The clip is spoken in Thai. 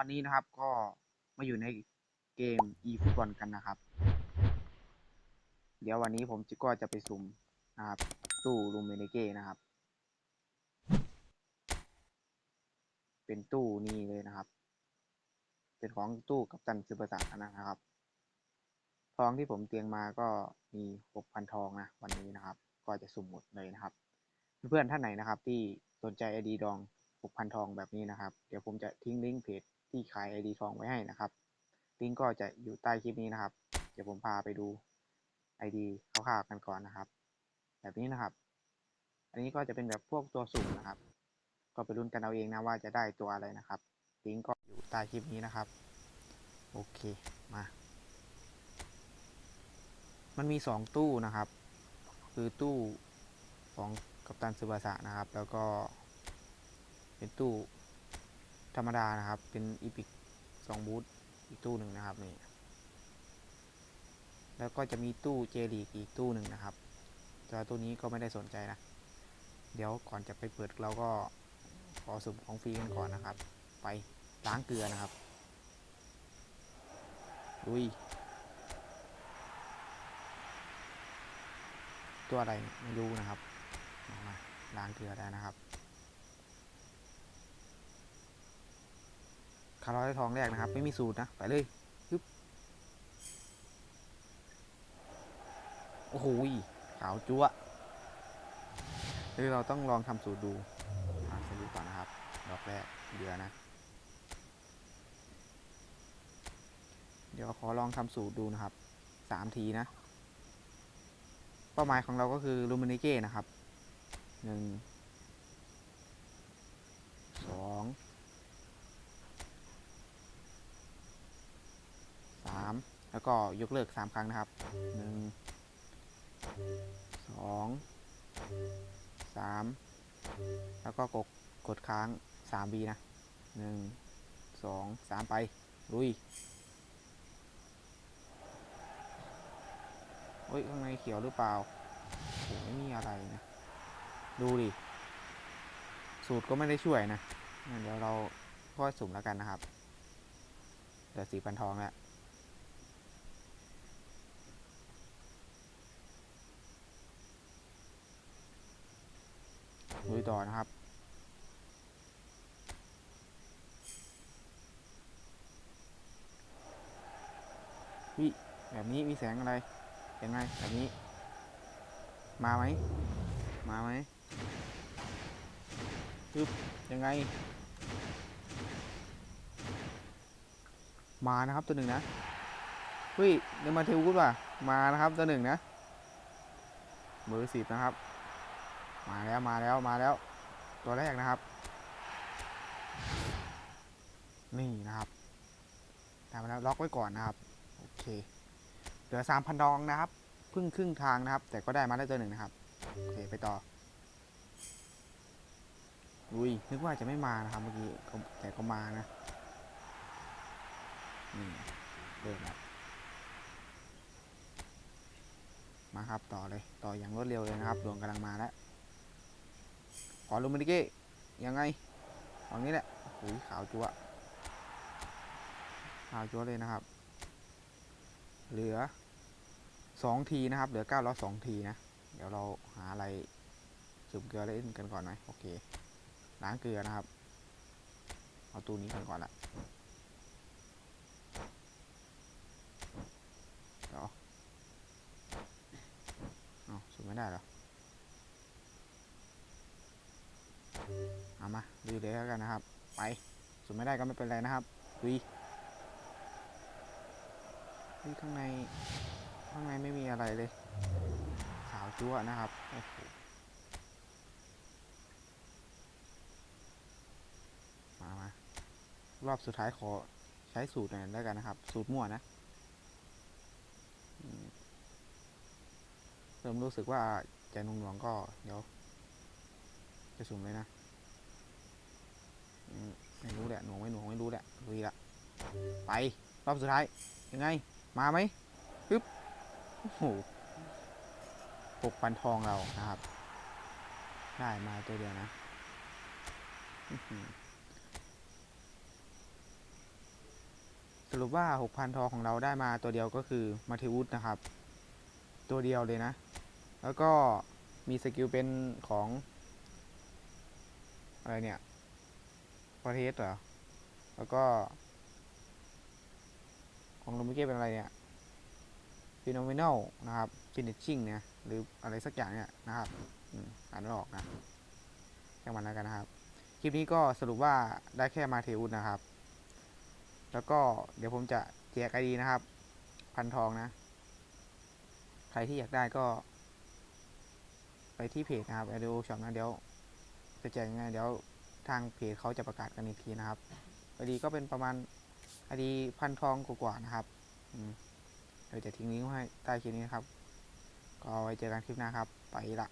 วันนี้นะครับก็มาอยู่ในเกม e ฟุตบอลกันนะครับ เดี๋ยววันนี้ผมก็จะไปสุ่มนะครับ ตู้ลูมิเนเก้นะครับ เป็นตู้นี้เลยนะครับ เป็นของตู้กับตันซูเปอร์สานะครับ ทองที่ผมเตรียมมาก็มีหกพันทองนะวันนี้นะครับ ก็จะสุ่มหมดเลยนะครับ เพื่อนๆท่านไหนนะครับ ที่สนใจไอดีดองหกพันทองแบบนี้นะครับ เดี๋ยวผมจะทิ้งลิงก์เพจ ที่ขายไอดีทองไว้ให้นะครับ ลิงก์ก็จะอยู่ใต้คลิปนี้นะครับ เดี๋ยวผมพาไปดูไอดีคร่าวๆกันก่อนนะครับ แบบนี้นะครับ อันนี้ก็จะเป็นแบบพวกตัวสุ่มนะครับ ก็ไปลุ้นกันเอาเองนะว่าจะได้ตัวอะไรนะครับ ลิงก์ก็อยู่ใต้คลิปนี้นะครับ โอเค มา มันมีสองตู้นะครับ คือตู้ของกัปตันซูบาสะนะครับ แล้วก็เป็นตู้ ธรรมดานะครับ เป็นอีพิกสองบูธอีกตู้หนึ่งนะครับนี่แล้วก็จะมีตู้เจลีกอีกตู้หนึ่งนะครับแต่ตู้นี้ก็ไม่ได้สนใจนะ เดี๋ยวก่อนจะไปเปิดเราก็ขอสุ่มของฟรีกันก่อนนะครับ ไปล้างเกลือนะครับลุยตัวอะไรไม่รู้นะครับมาล้างเกลือได้นะครับ คาร์ลทองแรกนะครับ ไม่มีสูตรนะ ไปเลยฮึบโอ้โหขาวจั๊วะคือเราต้องลองทำสูตรดูอ่าสรุปก่อนนะครับ ดอกแรกเดือนะ เดี๋ยวขอลองทำสูตรดูนะครับสามทีนะ เป้าหมายของเราก็คือลูมินิเก้นะครับหนึ่ง สอง สาม แล้วก็ยกเลิกสามครั้งนะครับหนึ่งสองสามแล้วก็กดกดค้างสามบีนะหนึ่งสองสามไป ลุยเฮ้ยข้างในเขียวหรือเปล่าโหไม่มีอะไรนะ ดูดิ สูตรก็ไม่ได้ช่วยนะ เดี๋ยวเราก็สุ่มแล้วกันนะครับ เหลือสีพันทองแล้ว ลุยต่อนะครับวิแบบนี้มีแสงอะไรยังไงแบบนี้ มาไหมมาไหมปึ๊บยังไง มานะครับตัวหนึ่งนะเฮ้ยเดมาเทวุฒว่ะมานะครับตัวหนึ่งนะเบอร์สิบนะครับ มาแล้วมาแล้วมาแล้ว ตัวแรกนะครับ นี่นะครับทำแล้วล็อกไว้ก่อนนะครับโอเคเหลือสามพันดองนะครับเพิ่งครึ่งทางนะครับ แต่ก็ได้มาได้ตัวหนึ่งนะครับโอเคไปต่ออุ้ยนึกว่าจะไม่มานะครับเมื่อกี้แต่ก็มานะนี่เริ่มแล้วมาครับต่อเลยต่ออย่างรวดเร็วเลยนะครับดวงกำลังมาแล้ว ขอลูมินิเก้ยังไงฝั่งนี้แหละโอ้ยขาวจั๊วะขาวจั๊วะเลยนะครับ เหลือสองทีนะครับ เหลือเก้าร้อยสองทีนะ เดี๋ยวเราหาอะไรสุ่มเกลือเล่นกันก่อนไหมโอเค ล้างเกลือนะครับ เอาตู้นี้กันก่อนละเดี๋ยวเอสุ่มไม่ได้เหรอ เอามาดูเลยแล้วกันนะครับ ไปสุ่มไม่ได้ก็ไม่เป็นไรนะครับดุยข้างในข้างในไม่มีอะไรเลย ขาวจั๊วนะครับโอ้โหมามารอบสุดท้ายขอใช้สูตรหน่อยแล้วกันนะครับ สูตรมั่วนะเริ่มรู้สึกว่าใจนุ่งหนวงก็เดี๋ยวจะสุ่มเลยนะ ไม่รู้แหละหน่วงไม่หน่วงไม่รู้แหละลุยละไปรอบสุดท้ายยังไง มาไหมปึ๊บโอ้โหปกปันทองเรานะครับ ได้มาตัวเดียวนะอื้อหือรุปว่า6,000ทองของเราได้มาตัวเดียวก็คือมาเทวุฒนะครับ ตัวเดียวเลยนะ แล้วก็มีสกิลเป็นของ อะไรเนี่ย อเทสเหรอ แล้วก็ ของโรมิเก้เป็นอะไรเนี่ยฟิโนเมน a ลนะครับฟินิชชิ่งเนี่ยหรืออะไรสักอย่างเนี่ยนะครับอ่านไม่ออกนะแค่มันแล้วกันนะครับ คลิปนี้ก็สรุปว่าได้แค่มาเทวุฒนะครับ แล้วก็เดี๋ยวผมจะแจกไอดีนะครับ พันทองนะ ใครที่อยากได้ก็ ไปที่เพจนะครับ a d o Shop นะเดี๋ยวจะแจกยังไงเดี๋ยว ทางเพจเขาจะประกาศกันอีกทีนะครับพอดีก็เป็นประมาณอดีพันทองกว่าๆนะครับเดี๋ยวจะทิ้งลิงก์ไว้ให้ใต้คลิปนี้นะครับ ก็ไว้เจอกันคลิปหน้าครับ ไปละ